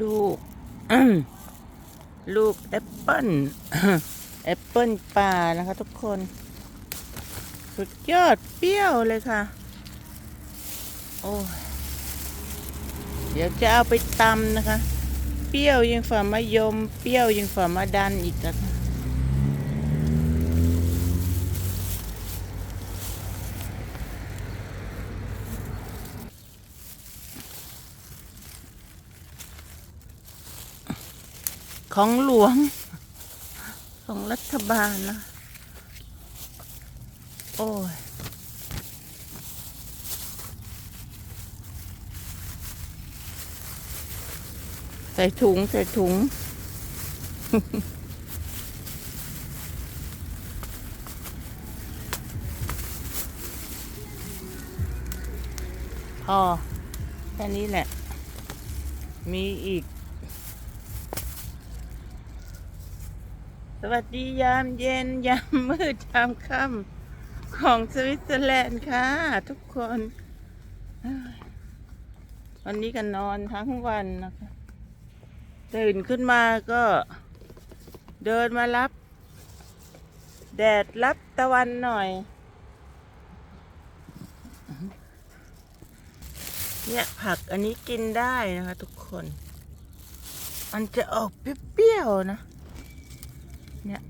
ลูก ลูกแอปเปิ้ลแอปเปิ้ลป่านะคะทุกคน สุดยอดเปรี้ยวเลยค่ะ โอ้ยเดี๋ยวจะเอาไปตำนะคะ เปรี้ยวยังฝ่ามะยม เปรี้ยวยังฝ่ามะดันอีกนะคะ ของหลวง ของรัฐบาลนะ โอ้ยใส่ถุง ใส่ถุงพอแค่นี้แหละ มีอีก สวัสดียามเย็น ยามมืดยามค่ำของสวิตเซอร์แลนด์ค่ะ ทุกคน วันนี้ก็นอนทั้งวันนะคะ ตื่นขึ้นมาก็เดินมารับ แดดรับตะวันหน่อย เนี่ยผักอันนี้กินได้นะคะทุกคน มันจะออกเปรี้ยวๆนะ เนี่ย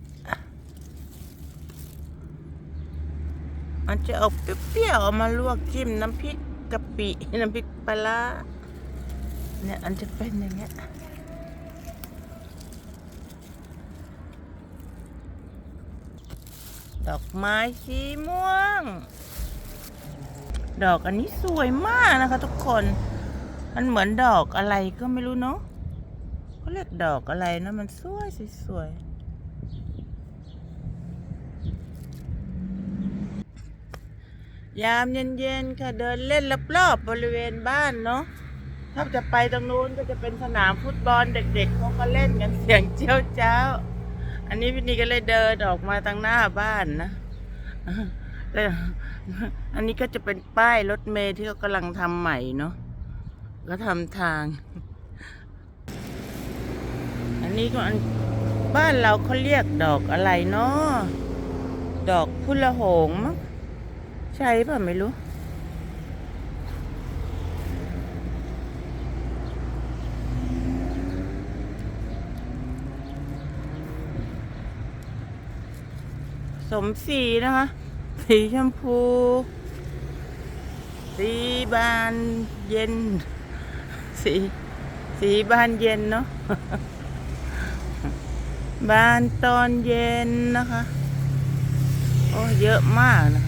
มันจะออกเปรี้ยวๆเอามาลวกจิ้มน้ำพริกกะปิน้ำพริกปลาร้าเนี่ยอันจะเป็นอย่างเงี้ยดอกไม้สีม่วง ดอกอันนี้สวยมากนะคะทุกคน มันเหมือนดอกอะไรก็ไม่รู้เนาะเขาเรียกดอกอะไรนะมันสวยสวย ยามเย็นๆค่ะเดินเล่นรอบๆบริเวณบ้านเนาะถ้าจะไปตรงนู้นก็จะเป็นสนามฟุตบอลเด็กๆเขาก็เล่นกันเสียงเจ้าเจ้า อันนี้พี่นีก็เลยเดินออกมาทางหน้าบ้านนะแล้วอันนี้ก็จะเป็นป้ายรถเมล์ที่เขากำลังทำใหม่เนาะก็ทำทาง อันนี้ก็บ้านเราเขาเรียกดอกอะไรเนาะดอกพุละโหงมั้ง ใช่ป่ะไม่รู้ สมสีนะคะ สีชมพู สีบานเย็น สีสีบานเย็นเนาะบานตอนเย็นนะคะ โอ้เยอะมากนะคะ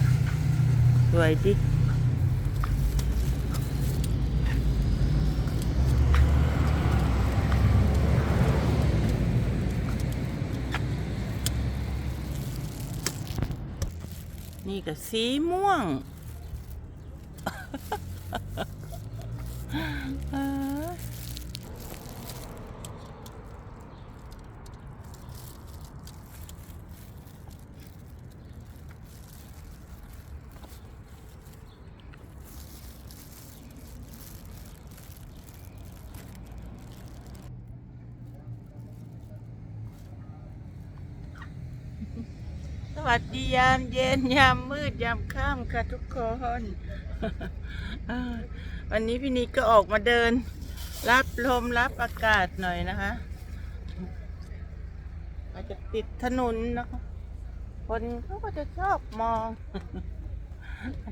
สวยดินี่ก็สีม่วง วัสดียามเย็นยามมืดยามค่ำค่ะทุกคน วันนี้พี่นิกก็ออกมาเดิน รับลมรับอากาศหน่อยนะคะ อาจจะติดถนนนะคะ คนเขาก็จะชอบมอง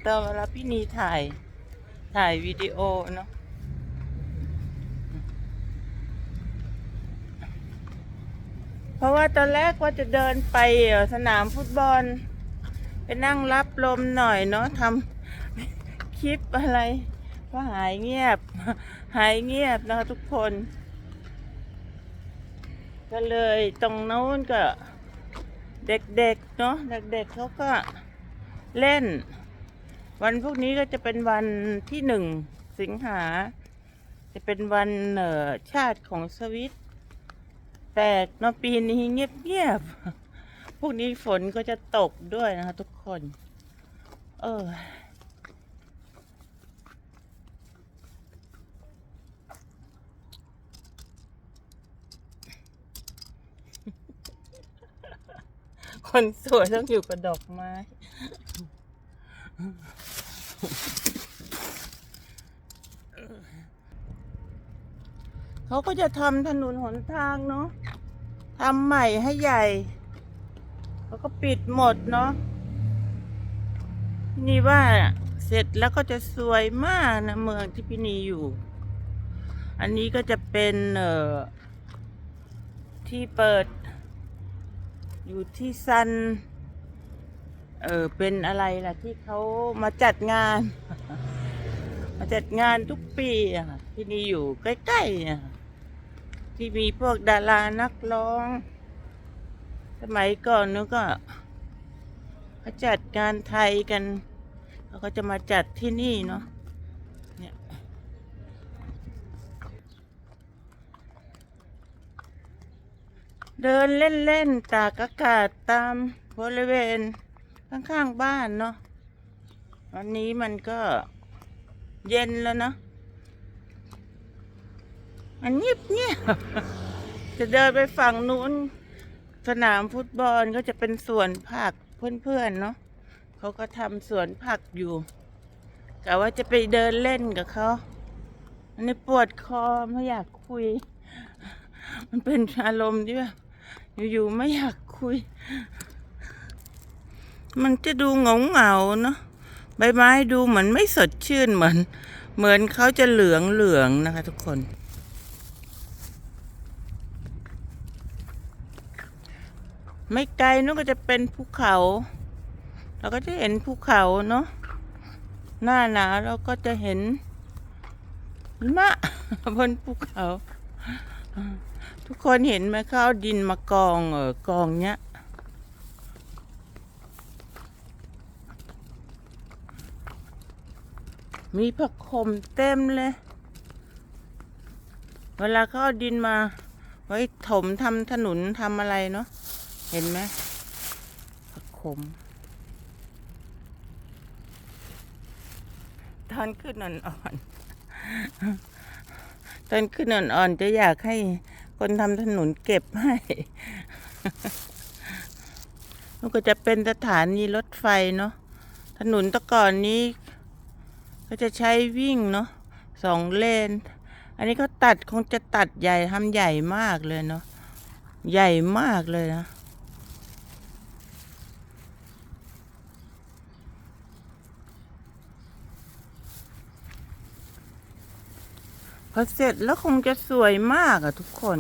ตอนเวลาพี่นีถ่ายถ่ายวิดีโอเนาะ เพราะว่า ตอนแรกว่าจะเดินไปสนามฟุตบอล ไปนั่งรับลมหน่อยเนาะทำคลิปอะไรก็หายเงียบ หายเงียบนะคะทุกคน ก็เลยตรงโน้นก็ เด็กๆเนาะเด็กๆเขาก็เล่น วันพวกนี้ก็จะเป็นวันที่หนึ่งสิงหา จะเป็นวันชาติของสวิต แตกเนาะปีนี้เงียบเงียบพวกนี้ฝนก็จะตกด้วยนะคะทุกคน เออ คนสวยต้องอยู่กับดอกไม้เขาก็จะทำถนนหนทางเนาะ ทำใหม่ให้ใหญ่เขาก็ปิดหมดเนาะนี่ว่าเสร็จแล้วก็จะสวยมากนะเมืองที่พี่นีอยู่ อันนี้ก็จะเป็นเอ่อที่เปิด อยู่ที่ซัน เออเป็นอะไรล่ะ ที่เขามาจัดงาน มาจัดงานทุกปีอะค่ะที่นี่อยู่ใกล้ๆอะ ที่มีพวกดารานักร้อง สมัยก่อนนู้นก็เขาจัดงานไทยกันเขาก็จะมาจัดที่นี่เนาะเนี่ยเดินเล่นๆตากอากาศตามบริเวณข้างๆบ้านเนาะวันนี้มันก็เย็นแล้วเนาะ มันเงียบเงียบจะเดินไปฝั่งนู้น สนามฟุตบอลก็จะเป็นสวนผักเพื่อนๆเนาะเขาก็ทำสวนผักอยู่กะว่าจะไปเดินเล่นกับเขาอันนี้ปวดคอไม่อยากคุย มันเป็นอารมณ์ที่แบบอยู่ๆไม่อยากคุย มันจะดูเหงาเหงาๆเนาะใบไม้ดูเหมือนไม่สดชื่นเหมือน เหมือนเขาจะเหลืองเหลืองๆนะคะทุกคน ไม่ไกลนู้นก็จะเป็นภูเขา เราก็จะเห็นภูเขาเนาะหน้าหนาวเราก็จะเห็นหมะบนภูเขา ทุกคนเห็นไหมเขาเอาดินมากองเออกองเนี้ยมีผักขมเต็มเลย เวลาเขาเอาดินมา ไว้ถมทำถนนทำอะไรเนาะ เห็นไหมผักขม ตอนขึ้นอ่อนๆ ตอนขึ้นอ่อนๆ จะอยากให้คนทำถนนเก็บให้ มันก็จะเป็นสถานีรถไฟเนาะ ถนนแตะก่อนนี้ ก็จะใช้วิ่งเนาะสองเลน อันนี้ก็ตัดคงจะตัดใหญ่ทำใหญ่มากเลยเนาะ ใหญ่มากเลยนะ อเสร็จแล้วคงจะสวยมากอะทุกคน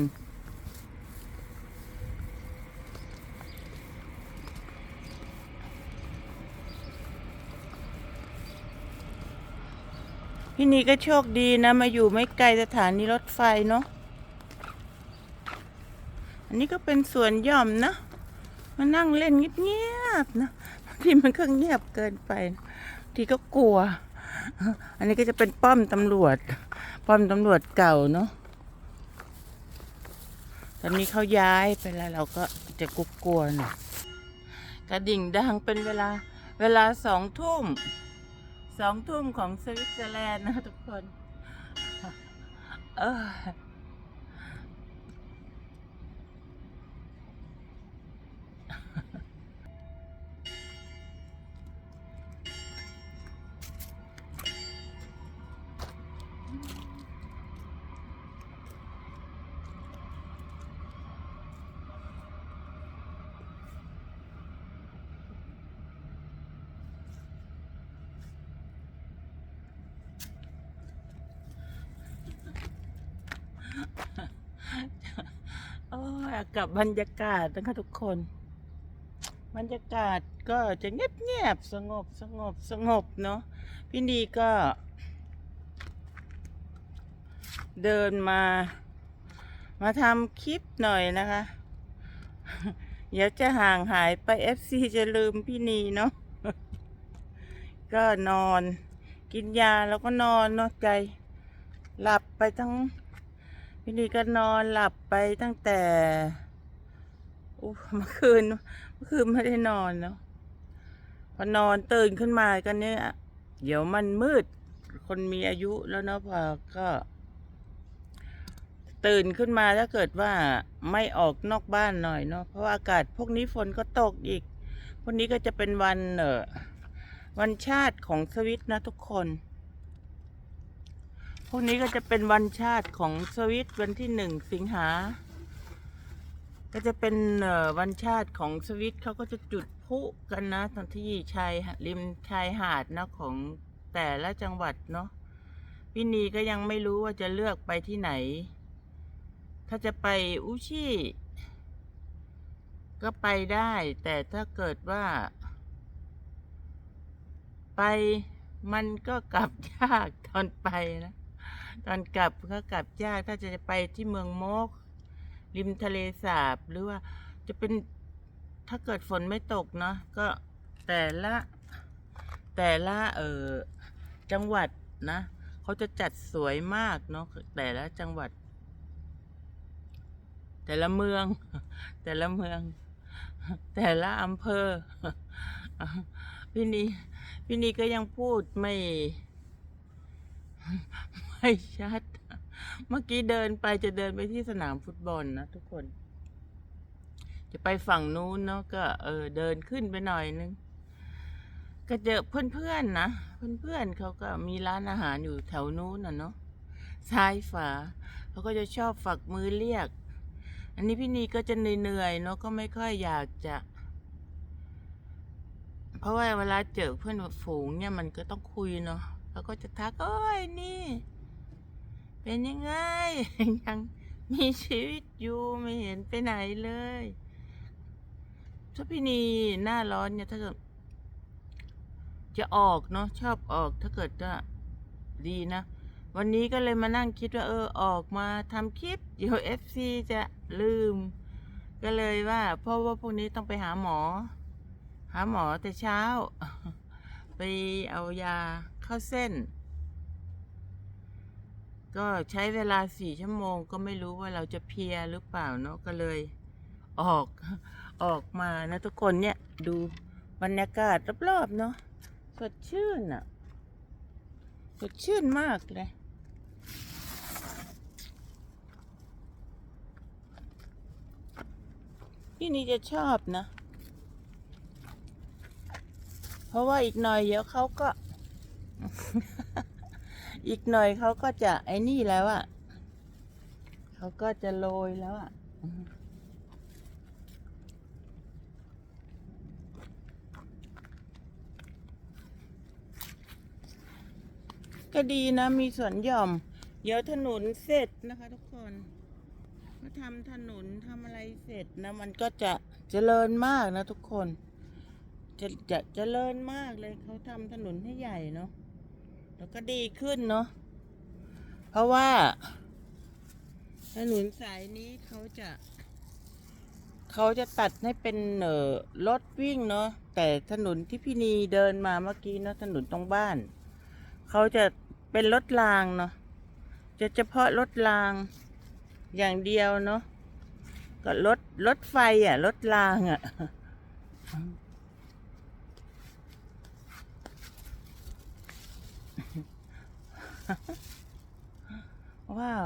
พี่นีก็โชคดีนะมาอยู่ไม่ไกลสถานีรถไฟเนาะ อันนี้ก็เป็นสวนหย่อมนะ มานั่งเล่นเงียบๆนะบางทีมันก็เงียบเกินไป ทีก็กลัว อันนี้ก็จะเป็นป้อมตำรวจ ป้อมตำรวจเก่าเนาะตอนนี้เขาย้ายไปแล้วเราก็จะกกลัวๆหน่อยกระดิ่งดังเป็นเวลาเวลาสองทุ่มสองทุ่มของสวิตเซอร์แลนด์นะทุกคน เออ กับบรรยากาศนะคะทุกคน บรรยากาศก็จะเงียบเงียบๆสงบสงบสงบเนาะพี่นีก็ เดินมา มาทำคลิปหน่อยนะคะเดี๋ยวจะห่างหายไปเอฟซีจะลืมพี่นีเนาะก็นอน กินยาแล้วก็นอนเนาะใจ หลับไปทั้ง พี่นีก็นอนหลับไปตั้งแต่อู้เมื่อคืนเมื่อคืนไม่ได้นอนเนาะพอนอนตื่นขึ้นมากันเนี่ยเดี๋ยวมันมืด คนมีอายุแล้วเนาะพอก็ ตื่นขึ้นมาถ้าเกิดว่าไม่ออกนอกบ้านหน่อยเนาะเพราะาอากาศพวกนี้ฝนก็ตกอีกพวกนี้ก็จะเป็นวันเออวันชาติของสวิตนะทุกคน พวกนี้ก็จะเป็นวันชาติของสวิตวันที่หนึ่งสิงหา ก็จะเป็นวันชาติของสวิตเขาก็จะจุดพลุกันนะตอนที่ชายริมชายหาดนะของแต่ละจังหวัดเนาะพี่นีก็ยังไม่รู้ว่าจะเลือกไปที่ไหน ถ้าจะไปอุชิก็ไปได้ แต่ถ้าเกิดว่า ไปมันก็กลับยากตอนไปนะ ตอนกลับก็กลับยากถ้าจะไปที่เมืองมก ริมทะเลสาบ หรือว่าจะเป็นถ้าเกิดฝนไม่ตกเนาะก็แต่ละแต่ละเออจังหวัดนะเขาจะจัดสวยมากเนาะแต่ละจังหวัด แต่ละเมือง แต่ละเมือง แต่ละอำเภอพี่นีพี่นีก็ยังพูดไม่ ไม่ชัด เมื่อกี้เดินไปจะเดินไปที่สนามฟุตบอลนะทุกคน จะไปฝั่งนู้นเนาะก็เออเดินขึ้นไปหน่อยนึง ก็เจอเพื่อนๆนะ เพื่อนๆเขาก็มีร้านอาหารอยู่แถวนู้นน่ะเนาะซ้ายฝาเขาก็จะชอบฝักมือเรียก อันนี้พี่นีก็จะเหนื่อยๆเนาะก็ไม่ค่อยอยากจะ เพราะว่าเวลาเจอเพื่อนฝูงเนี่ยมันก็ต้องคุยเนาะแล้วก็จะทักโอ้ยนี่ เป็นยังไง ยังมีชีวิตอยู่ไม่เห็นไปไหนเลยถ้าพี่นีหน้าร้อนเนี่ยถ้าเกิดจะออกเนาะชอบออกถ้าเกิดว่าดีนะ วันนี้ก็เลยมานั่งคิดว่าเออออกมาทำคลิปเดี๋ยวเอฟซีจะลืม ก็เลยว่าเพราะว่าพวกนี้ต้องไปหาหมอ หาหมอแต่เช้า ไปเอายาเข้าเส้น ก็ใช้เวลาสี่ชั่วโมงก็ไม่รู้ว่าเราจะเพียหรือเปล่าเนาะก็เลยออกออกมานะทุกคนเนี่ยดูบรรยากาศรอบๆเนาะสดชื่นอะสดชื่นมากเลยที่นี่จะชอบนะ เพราะว่าอีกหน่อยเดี๋ยวเขาก็ อีกหน่อยเขาก็จะไอ้นี่แล้วอะ่ะเขาก็จะโรยแล้วอะ่ะก็ดีนะ มีสวนหย่อม เดี๋ยวถนนเสร็จนะคะทุกคนเมื่อทำถนนทำอะไรเสร็จนะ มันก็จะเจริญมากนะทุกคน จะจะเจริญมากเลยเขาทำถนนให้ใหญ่เนาะ แล้วก็ดีขึ้นเนาะเพราะว่า ถนนสายนี้เขาจะ เขาจะตัดให้เป็นเอ่อรถวิ่งเนาะแต่ถนนที่พี่นีเดินมาเมื่อกี้เนาะถนนตรงบ้าน เขาจะเป็นรถรางเนาะจะเฉพาะรถรางอย่างเดียวเนาะก็รถรถไฟอะรถรางอะ ว้าว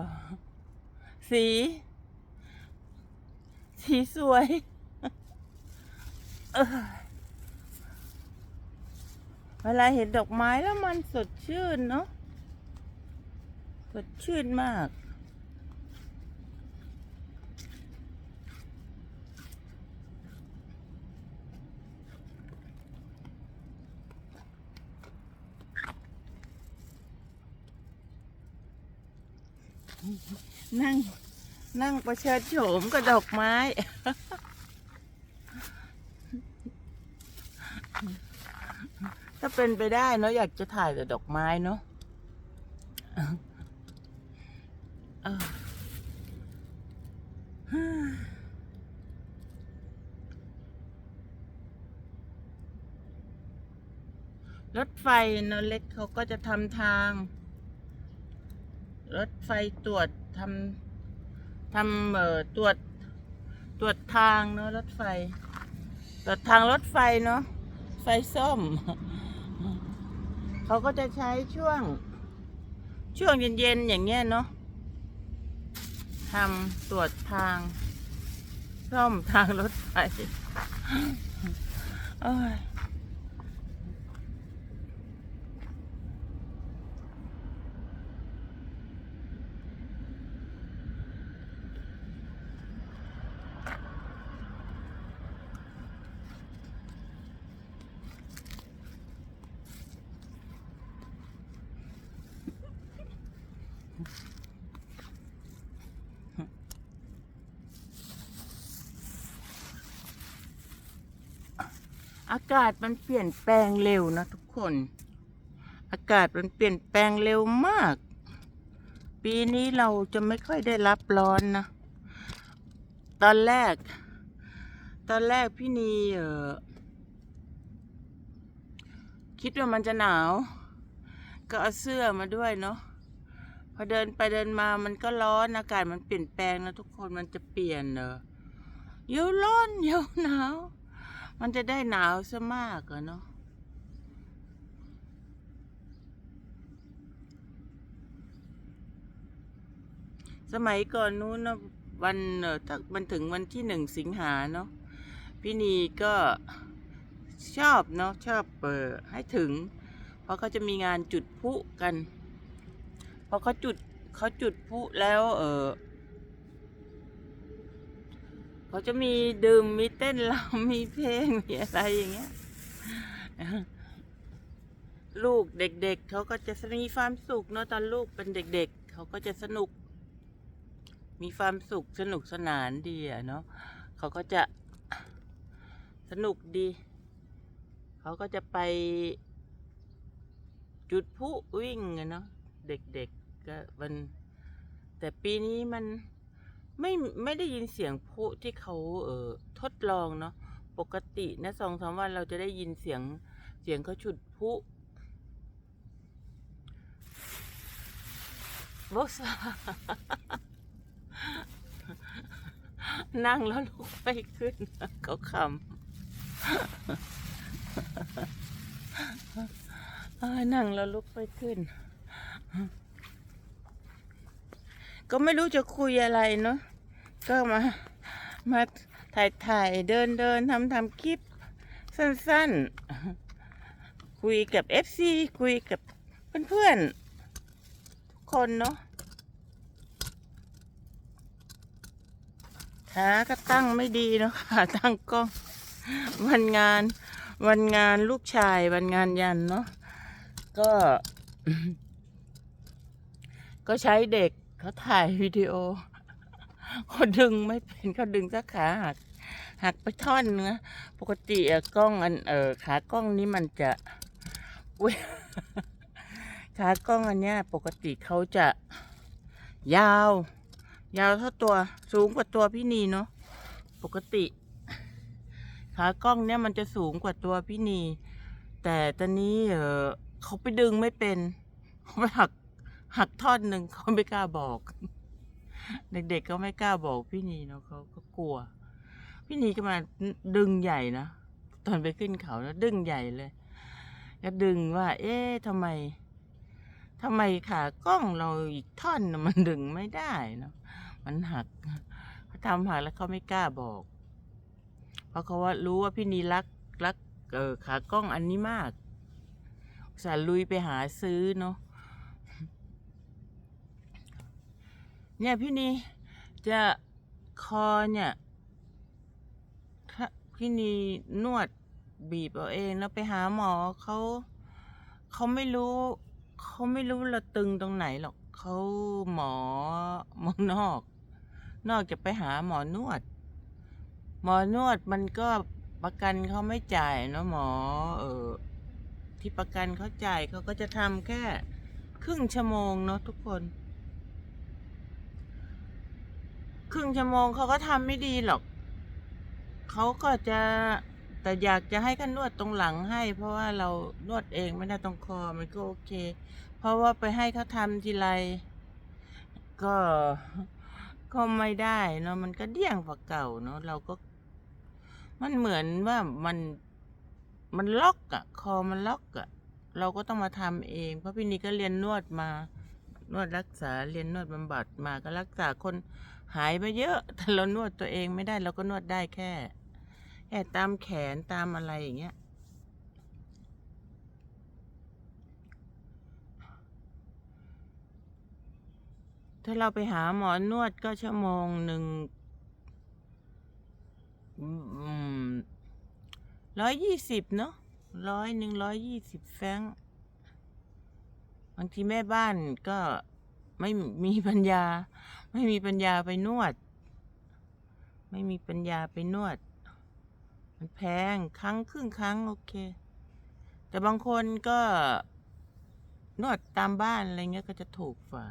สี สีสวยเวลาเห็นดอกไม้แล้วมันสดชื่นเนาะสดชื่นมาก นั่ง นั่งประเชิดโฉมกับดอกไม้ ถ้าเป็นไปได้เนาะอยากจะถ่ายแต่ดอกไม้เนาะรถไฟนาะเล็กเขาก็จะทำทาง รถไฟตรวจทำทำเอ่อตรวจตรวจทางเนาะรถไฟ ตรวจทางรถไฟเนาะไฟส้ม เขาก็จะใช้ช่วง ช่วงเย็นๆอย่างเงี้ยเนาะทำตรวจทางซ่อมทางรถไฟ อากาศมันเปลี่ยนแปลงเร็วนะทุกคน อากาศมันเปลี่ยนแปลงเร็วมาก ปีนี้เราจะไม่ค่อยได้รับร้อนนะ ตอนแรก ตอนแรกพี่นีเออคิดว่ามันจะหนาว ก็เอาเสื้อมาด้วยเนาะพอเดินไปเดินมามันก็ร้อนอากาศมันเปลี่ยนแปลงนะทุกคนมันจะเปลี่ยนเนอะเดี๋ยวร้อนเดี๋ยวหนาว มันจะได้หนาวซะมากอะเนาะสมัยก่อนนู้นนะวันเออถ้ามันถึงวันที่หนึ่งสิงหาเนาะพี่นีก็ชอบเนาะชอบเปิดให้ถึง เพราะเขาจะมีงานจุดพุกันพอเขาจุดเขาจุดพุแล้วเออ เขาจะมีดื่มมีเต้นรำมีเพลงมีอะไรอย่างเงี้ยลูกเด็กๆเขาก็จะมีความสุขเนาะตอนลูกเป็นเด็ก ๆเขาก็จะสนุก มีความสุขสนุกสนานดีอะเนาะเขาก็จะสนุกดี เขาก็จะไป จุดพลุวิ่งอะเนาะเด็กๆก็มัน แต่ปีนี้มัน ไม่ไม่ได้ยินเสียงพลุที่เขาเออทดลองเนาะปกตินะสองสามวันเราจะได้ยินเสียงเสียงเขาจุดพลุบอสนั่งแล้วลุกไปขึ้นเขาคำนั่งแล้วลุกไปขึ้น ก็ไม่รู้จะคุยอะไรเนาะก็มามาถ่ายถ่ายเดินเดินทำทำคลิป สั้นๆ คุยกับเอฟซีคุยกับเพื่อนๆทุกคนเนาะขาก็ตั้งไม่ดีเนาะขาตั้งกล้อง วันงานวันงานลูกชายวันงานยันเนาะก็ ก็ใช้เด็ก เขาถ่ายวิดีโอเขาดึงไม่เป็นเขาดึงสักขาหักหักไปท่อนเนื้อปกติกล้องอันเออขากล้องนี้มันจะอุ๊ยขากล้องอันเนี้ย ปกติเขาจะ ยาว ยาวเท่าตัวสูงกว่าตัวพี่นีเนาะปกติ ขากล้องเนี่ยมันจะสูงกว่าตัวพี่นี แต่ตอนนี้เออเขาไปดึงไม่เป็นเขาไปหัก หักท่อนหนึ่งเขาไม่กล้าบอก เด็กๆก็ไม่กล้าบอกพี่นีเนาะเขาก็กลัว พี่นีก็มาดึงใหญ่นะตอนไปขึ้นเขาแล้วดึงใหญ่เลยก็ดึงว่า เอ๊ะทำไมทำไมขากล้องเราอีกท่อนมันดึงไม่ได้เนาะมันหักเขาทำหักแล้วเขาไม่กล้าบอก เพราะเขาว่ารู้ว่าพี่นีรักรักเออขากล้องอันนี้มากสาห์ลุยไปหาซื้อเนาะ เนี่ยพี่นีจะคอเนี่ยถ้าพี่นีนวดบีบเอาเองแล้วไปหาหมอเขาเขาไม่รู้เขาไม่รู้เราตึงตรงไหนหรอกเขาหมอมองนอก นอกจากไปหาหมอนวด หมอนวดมันก็ประกันเขาไม่จ่ายเนอะหมอ เออที่ประกันเขาจ่ายเขาก็จะทำแค่ ครึ่งชั่วโมงเนาะทุกคน ครึ่งชั่วโมงเขาก็ทำไม่ดีหรอก เขาก็จะแต่อยากจะให้เขานวดตรงหลังให้ เพราะว่าเรานวดเองไม่ได้ตรงคอมันก็โอเค เพราะว่าไปให้เขาทำทีไรก็ก็ไม่ได้เนาะมันก็เดี่ยงกว่าเก่าเนาะเราก็ มันเหมือนว่ามันมันล็อกอะคอมันล็อกอะเราก็ต้องมาทำเอง เพราะพี่นี่ก็เรียนนวดมา นวดรักษาเรียนนวดบำบัดมาก็รักษาคน หายไปเยอะแต่เรานวดตัวเองไม่ได้เราก็นวดได้แค่แค่ตามแขนตามอะไรอย่างเงี้ยถ้าเราไปหาหมอนวดก็ชั่วโมงหนึ่งร้อยยี่สิบเนาะร้อยหนึ่งร้อยยี่สิบแฟงบางทีแม่บ้านก็ไม่มีปัญญา ไม่มีปัญญาไปนวด ไม่มีปัญญาไปนวด มันแพงครั้งครึ่งครั้งโอเค แต่บางคนก็นวดตามบ้านอะไรเงี้ยก็จะถูกฝ่า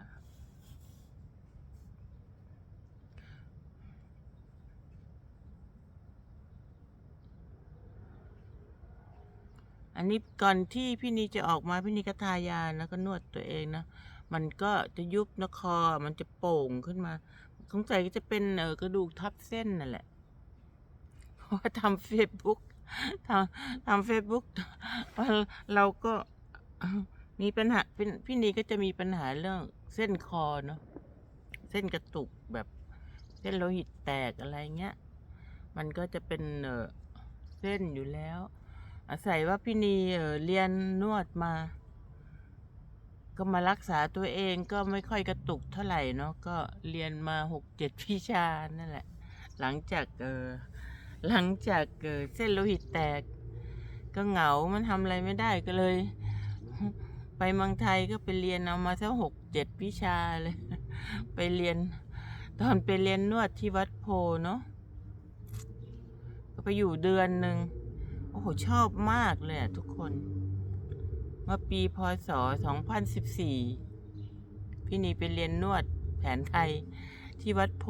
อันนี้ก่อนที่พี่นีจะออกมาพี่นีก็ทายาแล้วก็นวดตัวเองนะ มันก็จะยุบนคอมันจะโป่งขึ้นมา สงสัยก็จะเป็นเออกระดูกทับเส้นนั่นแหละ เพราะว่าทำเฟซบุ๊กทำทำเฟซบุ๊กเราก็มีปัญหาพี่พี่นีก็จะมีปัญหาเรื่องเส้นคอเนาะเส้นกระตุกแบบเส้นโลหิตแตกอะไรเงี้ย มันก็จะเป็นเออเส้นอยู่แล้ว อาศัยว่าพี่นีเออเรียนนวดมา ก็มารักษาตัวเองก็ไม่ค่อยกระตุกเท่าไหร่เนาะก็เรียนมาหกเจ็ดวิชานั่นแหละ หลังจากเออหลังจากเออเส้นโลหิตแตก ก็เหงา มันทำอะไรไม่ได้ก็เลย ไปเมืองไทยก็ไปเรียนเอามาสักหกเจ็ดวิชาเลย ไปเรียน ตอนไปเรียนนวดที่วัดโพเนาะก็ไปอยู่เดือนหนึ่งโอ้โหชอบมากเลยอะทุกคน เมื่อปีพศ 2014 พี่นีไปเรียนนวดแผนไทยที่วัดโพ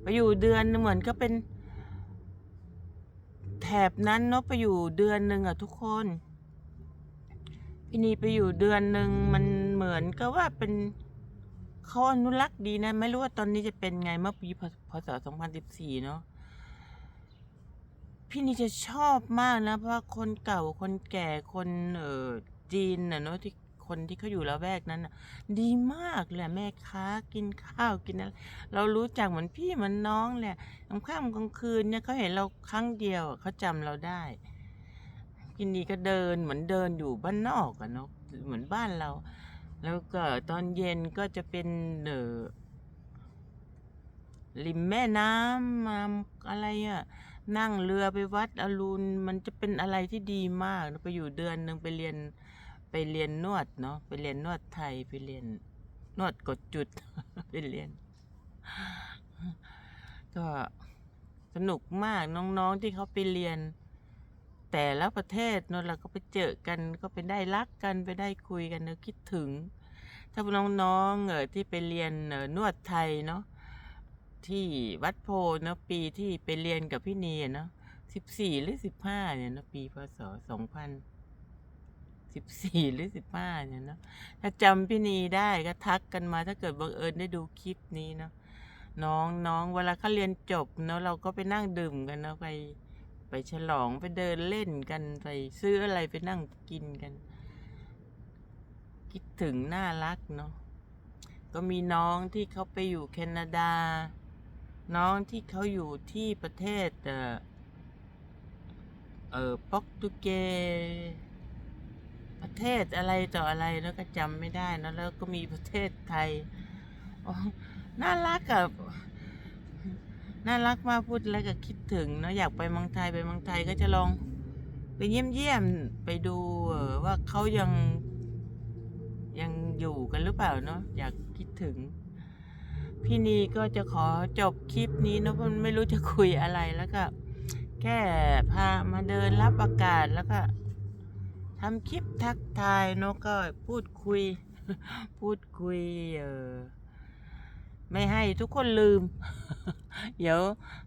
ไปอยู่เดือนเหมือนก็เป็น แถบนั้นเนาะไปอยู่เดือนหนึ่งอะทุกคน พี่นีไปอยู่เดือนหนึ่งมันเหมือนก็ว่าเป็นเขาอนุรักษ์ดีนะ ไม่รู้ว่าตอนนี้จะเป็นไงเมื่อปีพศ 2014 เนาะ พี่นี่จะชอบมากนะ เพราะคนเก่าคนแก่คนเออจีนน่ะเนาะที่คนที่เขาอยู่ละแวกนั้นน่ะ ดีมากเลยแม่ค้ากินข้าวกินอะไรเรารู้จักเหมือนพี่เหมือนน้องแหละกลางค่ำกลางคืนเนี่ยเขาเห็นเราครั้งเดียวเขาจำเราได้พี่นี่ก็เดินเหมือนเดินอยู่บ้านนอกอะเนาะเหมือนบ้านเรา แล้วก็ตอนเย็นก็จะเป็นเออริมแม่น้ำมาอะไรอะ นั่งเรือไปวัดอรุณมันจะเป็นอะไรที่ดีมากไปอยู่เดือนหนึ่งไปเรียนไปเรียนนวดเนาะไปเรียนนวดไทยไปเรียนนวดกดจุด ไปเรียน ก็สนุกมากน้องๆที่เขาไปเรียน แต่ละประเทศเนาะเราก็ไปเจอกันก็ไปได้รักกันไปได้คุยกันเนาะคิดถึง ถ้าน้องๆเออที่ไปเรียนนวดไทยเนาะ ที่วัดโพเนาะปีที่ไปเรียนกับพี่เนีอะเนาะสิบสี่หรือสิบห้าเนี่ยเนาะปีพศสองพันสิบสี่หรือสิบห้าเนี่ยเนาะถ้าจำพี่นีได้ก็ทักกันมาถ้าเกิดบังเอิญได้ดูคลิปนี้เนาะน้องน้องเวลาเขาเรียนจบเนาะเราก็ไปนั่งดื่มกันเนาะไป ไปฉลองไปเดินเล่นกันไปซื้ออะไรไปนั่งกินกัน คิดถึงน่ารักเนาะก็มีน้องที่เขาไปอยู่แคนาดา น้องที่เขาอยู่ที่ประเทศ เออเออโปรตุเกสประเทศอะไรต่ออะไรแล้วก็จำไม่ได้นะแล้วก็มีประเทศไทยน่ารักอะน่ารักมากพูดแล้วก็คิดถึงเนอะอยากไปเมืองไทยไปเมืองไทยก็จะลองไปเยี่ยมเยี่ยมไปดูว่าเขายังยังอยู่กันหรือเปล่าเนาะอยากคิดถึง พี่นีก็จะขอจบคลิปนี้เนะเพราะไม่รู้จะคุยอะไรแล้วก็ แค่พามาเดินรับอากาศแล้วก็ทำคลิปทักทายเนอะก็พูดคุย พูดคุยเออไม่ให้ทุกคนลืม เดี๋ยว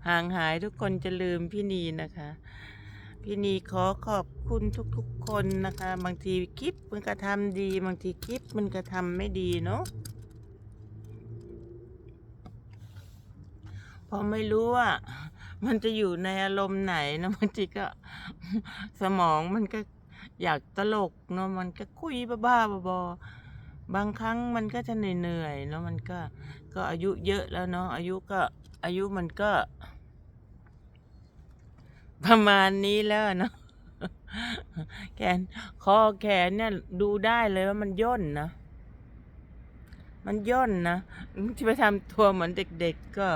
ห่างหายทุกคนจะลืมพี่นีนะคะ พี่นีขอขอบคุณทุกๆคนนะคะ บางทีคลิปมันก็ทำดี บางทีคลิปมันก็ทำไม่ดีเนาะ พอไม่รู้ว่ามันจะอยู่ในอารมณ์ไหนนะบางทีก็สมองมันก็อยากตลกเนาะมันก็คุยบ้าๆบอๆบางครั้งมันก็จะเหนื่อยๆเนาะมันก็ก็อายุเยอะแล้วเนาะอายุก็อายุมันก็ ประมาณนี้แล้วเนาะแขนคอแขนเนี่ยดูได้เลยว่ามันย่นนะ มันย่นนะที่ไปทำตัวเหมือนเด็ก ๆก็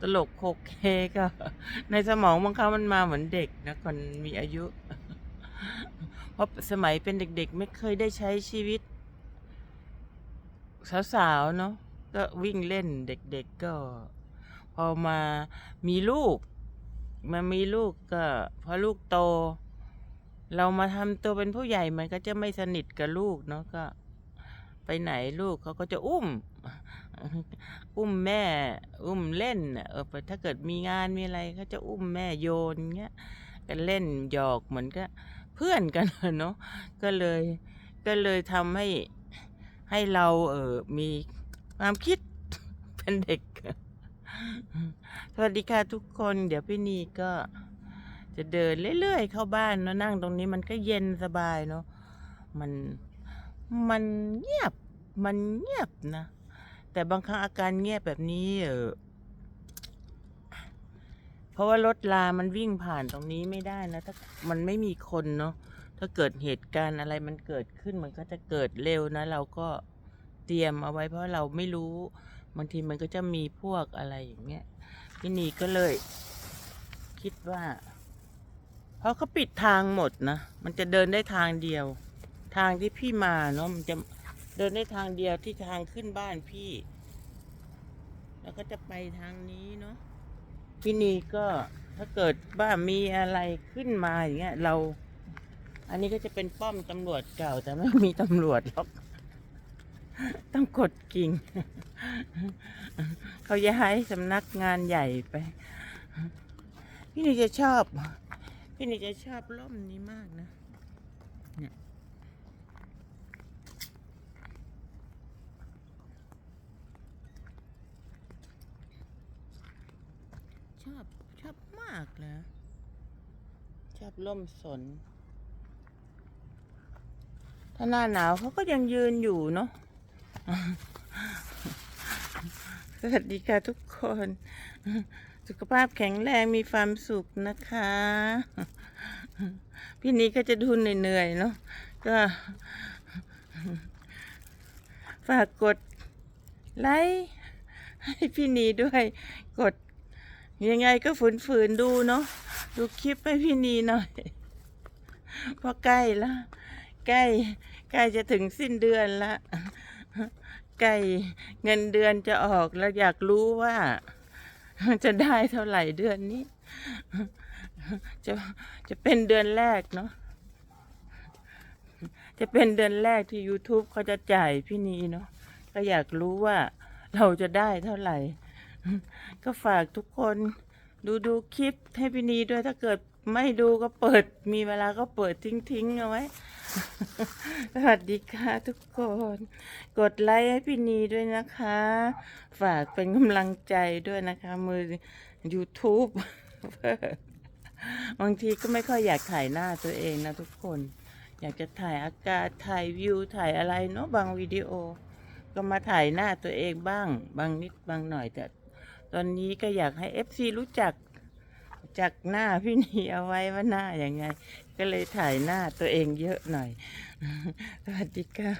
ตลกโคกเคก็ในสมองบางครั้งมันมาเหมือนเด็กนะคนมีอายุ เพราะสมัยเป็นเด็กๆ ไม่เคยได้ใช้ชีวิต สาวๆ เนาะก็วิ่งเล่นเด็กๆก็ พอมามีลูก มามีลูกก็ พอลูกโต เรามาทำตัวเป็นผู้ใหญ่มันก็จะไม่สนิทกับลูกเนาะก็ ไปไหนลูกเขาก็จะอุ้ม อุ้มแม่ อุ้มเล่นน่ะเออถ้าเกิดมีงานมีอะไรเขาจะอุ้มแม่โยนเงี้ยกันเล่นหยอกเหมือนก็เพื่อนกันเนาะก็เลยก็เลยทำให้ให้เราเออมีความคิดเป็นเด็ก สวัสดีค่ะทุกคน เดี๋ยวพี่นีก็จะเดินเรื่อยๆเข้าบ้านเนาะนั่งตรงนี้มันก็เย็นสบายเนาะมันมันเงียบมันเงียบนะ แต่บางครั้งอาการเงียบแบบนี้เออเพราะว่ารถลามันวิ่งผ่านตรงนี้ไม่ได้นะ ถ้ามันไม่มีคนเนาะถ้าเกิดเหตุการณ์อะไรมันเกิดขึ้นมันก็จะเกิดเร็วนะ เราก็เตรียมเอาไว้ เพราะเราไม่รู้ บางทีมันก็จะมีพวกอะไรอย่างเงี้ยพี่นีก็เลย คิดว่าเพราะเขาปิดทางหมดนะมันจะเดินได้ทางเดียว ทางที่พี่มาเนาะมันจะ เดินได้ทางเดียวที่ทางขึ้นบ้านพี่ แล้วก็จะไปทางนี้เนาะพี่นีก็ถ้าเกิดว่ามีอะไรขึ้นมาอย่างเงี้ย เรา อันนี้ก็จะเป็นป้อมตำรวจเก่า แต่ไม่มีตำรวจหรอกต้องกดกิ่ง เขาย้ายสำนักงานใหญ่ไป พี่นี่จะชอบ พี่นี่จะชอบร่มนี้มากนะเนี่ย ชอบชอบมากเลยชอบร่มสน ถ้าหน้าหนาวเขาก็ยังยืนอยู่เนาะสวัสดีค่ะทุกคน สุขภาพแข็งแรงมีความสุขนะคะ พี่นี้ก็จะดูเหนื่อยๆเนาะก็ ฝากกดไลค์ให้พี่นีด้วยกด ยังไงก็ฝืนๆดูเนาะดูคลิปให้พี่นีหน่อยเพราะใกล้ละใกล้ใกล้จะถึงสิ้นเดือนละใกล้เงินเดือนจะออกแล้วอยากรู้ว่าจะได้เท่าไหร่เดือนนี้ จะจะเป็นเดือนแรกเนาะจะเป็นเดือนแรกที่ YouTube เขาจะจ่ายพี่นีเนาะก็อยากรู้ว่าเราจะได้เท่าไหร่ ก็ฝากทุกคนดูดูคลิปให้พี่นีด้วยถ้าเกิดไม่ดูก็เปิดมีเวลาก็เปิดทิ้งๆเอาไว้ สวัสดีค่ะทุกคน กดไลค์ให้พี่นีด้วยนะคะ ฝากเป็นกำลังใจด้วยนะคะ มือ YouTube บางทีก็ไม่ค่อยอยากถ่ายหน้าตัวเองนะทุกคน อยากจะถ่ายอากาศถ่ายวิวถ่ายอะไรเนาะบางวิดีโอ ก็มาถ่ายหน้าตัวเองบ้าง บางนิดบางหน่อยแต่ ตอนนี้ก็อยากให้เอฟซีรู้จักจากหน้าพี่นีเอาไว้ว่าหน้าอย่างไง ก็เลยถ่ายหน้าตัวเองเยอะหน่อย สวัสดีค่ะ